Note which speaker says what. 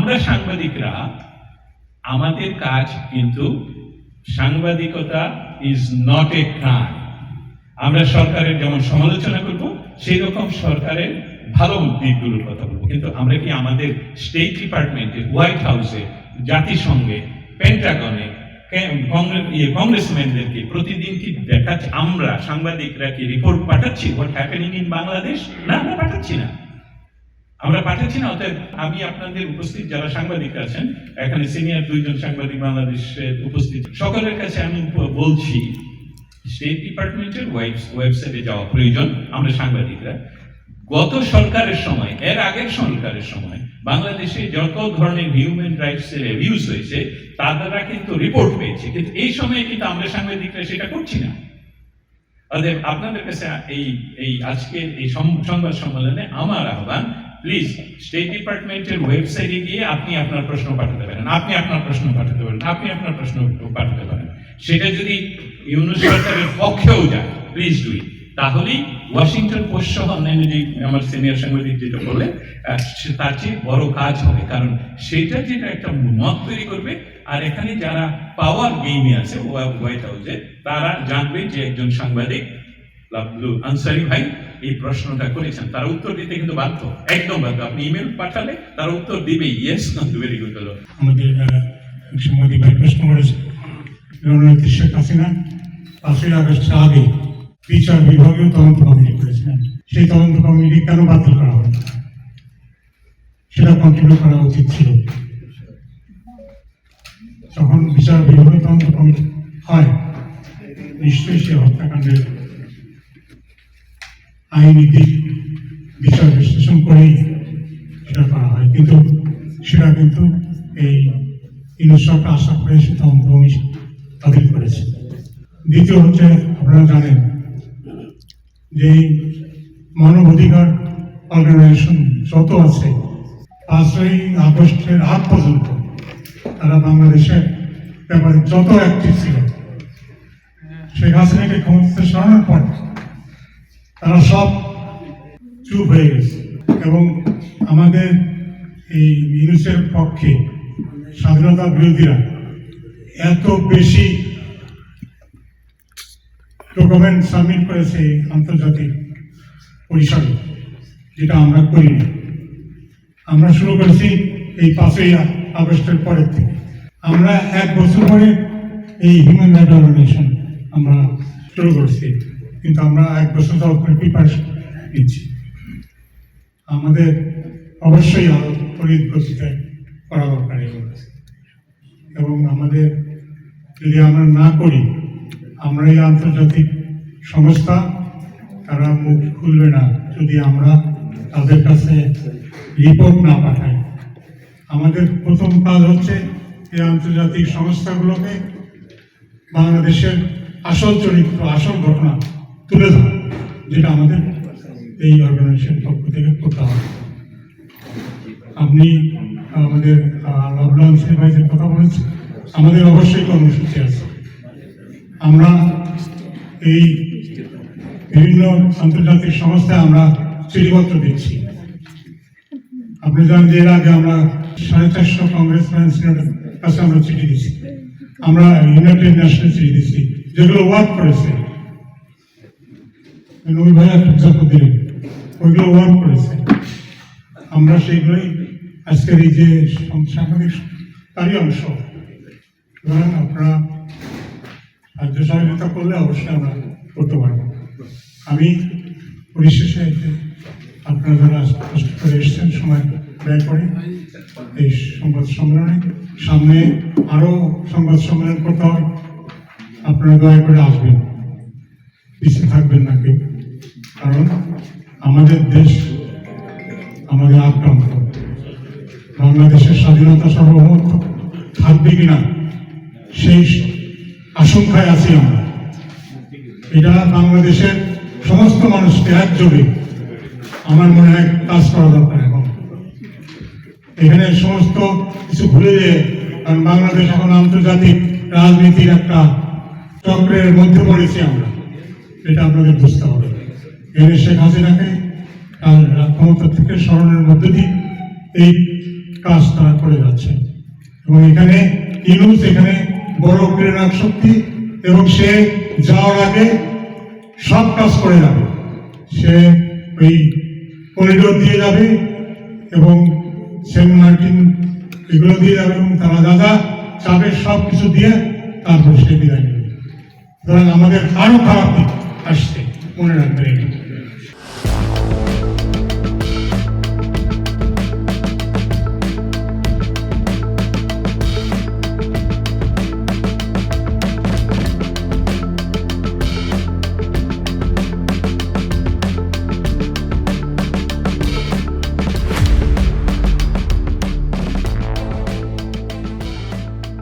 Speaker 1: আমরা সাংবাদিকরা, আমাদের কাজ কিন্তু সাংবাদিকতা ইজ নট এ ক্রাইম আমরা সরকারের যেমন সমালোচনা করব সেই রকম সরকারের ভালো দিকগুলোর কথা বলব। কিন্তু আমরা কি আমাদের স্টেট ডিপার্টমেন্টে হোয়াইট হাউসে জাতিসংঘে পেন্টাগনে কে- কংগ্রেস ইয়ে কংগ্রেসম্যানদেরকে প্রতিদিন কি দেখাচ্ছি? আমরা সাংবাদিকরা কি রিপোর্ট পাঠাচ্ছি? হোয়াট হ্যাপেনিং ইন বাংলাদেশ না, আমরা পাঠাচ্ছি না। আমরা পাঠাচ্ছি না, অতএব আমি আপনাদের উপস্থিত যারা সাংবাদিক আছেন, এখানে সিনিয়র দুইজন সাংবাদিক বাংলাদেশের উপস্থিত। সকলের কাছে আমি বলছি স্টেট ডিপার্টমেন্টের ওয়েবসাইটে যাওয়া প্রয়োজন, আমরা সাংবাদিকরা। গত সরকারের সময়, এর আগের সরকারের সময়, বাংলাদেশে যত ধরনের হিউম্যান রাইটস এর অ্যাবিউজ হয়েছে, তার দ্বারা কিন্তু রিপোর্ট পেয়েছে। কিন্তু এই সময়ে কিন্তু আমরা সাংবাদিকরা সেটা করছি না। আপনাদের কাছে এই এই আজকের এই সংবাদ সম্মেলনে আমার আহ্বান প্লিজ স্টেট ডিপার্টমেন্টের ওয়েবসাইটে গিয়ে আপনি আপনার প্রশ্ন পাঠাতে পারেন। আপনি আপনার প্রশ্ন পাঠাতে পারেন। আপনি আপনার প্রশ্ন পাঠাতে পারেন। সেটা যদি ইউনুস সরকারের পক্ষেও যায় প্লিজ ডু ইট তাহলেই ওয়াশিংটন পোস্ট সহ অন্যান্য যে আমার সিনিয়র সাংবাদিক যেটা বললেন তার চেয়ে বড় কাজ হবে। কারণ সেটা যেটা একটা মত তৈরি করবে, আর এখানে যারা পাওয়ার গেমে আছে হোয়াইট হাউসে তারা জানবে যে একজন সাংবাদিক লাভলু আনসারি ভাই এই প্রশ্নটা করেছেন, তারা উত্তর দিতে কিন্তু বাধ্য। একদম বাধ্য। আপনি ইমেল পাঠালে তারা উত্তর দিবে ইয়েস নট ভেরি গুড হলো
Speaker 2: আমাদের সাংবাদিক ভাই প্রশ্ন করেছে হাসিনা, পাঁচই আগে বিচার বিভাগীয় তদন্ত কমিটি করেছিলেন। সেই তদন্ত কমিটি কেন বাতিল করা হলো? সেটা কন্টিনিউ করা উচিত ছিল। যখন বিচার বিভাগীয় তদন্ত কমিটি হয়, নিশ্চয়ই সে হত্যাকাণ্ডের আইনি বিষয় বিশ্লেষণ করেই সেটা করা হয়। কিন্তু সেটা কিন্তু এই ইনসরকে আশা করে সে তদন্ত কমিশন বাতিল করেছে। দ্বিতীয় হচ্ছে, আপনারা জানেন যে এই মানবাধিকার অর্গানাইজেশন যত আছে, পাঁচই আগস্টের আগ পর্যন্ত তারা বাংলাদেশের ব্যাপারে যত অ্যাক্টিভ ছিল, শেখ হাসিনাকে ক্ষমতাতে সরানোর পর তারা সব চুপ হয়ে গেছে। এবং আমাদের এই ইউনুসের পক্ষে স্বাধীনতা বিরোধীরা এত বেশি ডকুমেন্ট সাবমিট করেছে আন্তর্জাতিক পরিসরে যেটা আমরা করিনি। আমরা শুরু করেছি এই পাঁচই আগস্টের পরের থেকে। আমরা এক বছর পরে এই হিউম্যান রাইট অর্গানাইজেশন আমরা শুরু করছি। কিন্তু আমরা এক বছর পরে প্রিপারেশন নিচ্ছি। আমাদের অবশ্যই তড়িৎ গতিতে করা দরকার এবং আমাদের যদি আমরা না করি, আমরা এই আন্তর্জাতিক সংস্থা, তারা মুখ খুলবে না। যদি আমরা তাদের কাছে রিপোর্ট না পাঠাই, আমাদের প্রথম কাজ হচ্ছে এই আন্তর্জাতিক সংস্থাগুলোকে বাংলাদেশের আসল চরিত্র, আসল ঘটনা তুলে ধরা, যেটা আমাদের এই অর্গানাইজেশন পক্ষ থেকে করতে হবে। আপনি আমাদের লকডাউন সেভাইজের কথা বলেছেন, আমাদের অবশ্যই কর্মসূচি আছে। আমরা এই বিভিন্ন আন্তর্জাতিক সংস্থায় আমরা চিঠিপত্র দিচ্ছি। আপনি জানেন যে এর আগে আমরা সাড়ে চারশো সিনেটের কাছে আমরা চিঠি দিচ্ছি। আমরা ইউনাইটেড ন্যাশনাল চিঠি দিচ্ছি, যেগুলো ওয়ার্ক করেছে। ওই ভাই একটা এক্সাম্পল দিলেন ওইগুলো ওয়ার্ক করেছে। আমরা সেইগুলোই আজকের এই যে সাংবাদিক তারই অংশ। আপনারা রাজ্য সহযোগিতা করলে অবশ্যই আমরা করতে পারব। আমি পরিশেষে আপনারা যারা কষ্ট করে এসছেন, সময় ব্যয় করে এই সংবাদ সম্মেলনে, সামনে আরও সংবাদ সম্মেলন করতে হয়। আপনারা দয়া করে আসবেন। পিছিয়ে থাকবেন না কেউ। কারণ আমাদের দেশ আমাদের আক্রান্ত। বাংলাদেশের স্বাধীনতা সার্বভৌমত্ব থাকবে কিনা, সেই আশঙ্কায় আছি আমরা। এটা বাংলাদেশের সমস্ত মানুষকে একযোগে আমার মনে হয় কাজ করা দরকার এখন এখানে সমস্ত কিছু ভুলে যেয়ে, কারণ বাংলাদেশ এখন আন্তর্জাতিক রাজনীতির একটা চক্রের মধ্যে পড়েছি আমরা। এটা আপনাদের বুঝতে হবে। এখানে শেখ হাসিনাকে তার ক্ষমতা থেকে স্মরণের মধ্য দিয়ে এই কাজ তারা করে যাচ্ছে এবং এখানে ইউনুস, এখানে বড় প্রেরণার শক্তি, এবং সে যাওয়ার আগে সব কাজ করে যাবে। সে ওই করিডোর দিয়ে যাবে, এবং সেন্ট মার্টিন এগুলো দিয়ে যাবে, এবং তারা যা যা সব কিছু দিয়ে তারপর সে বিদায় নেবে। সুতরাং আমাদের আরও খারাপ দিক আসছে। মনে রাখবেন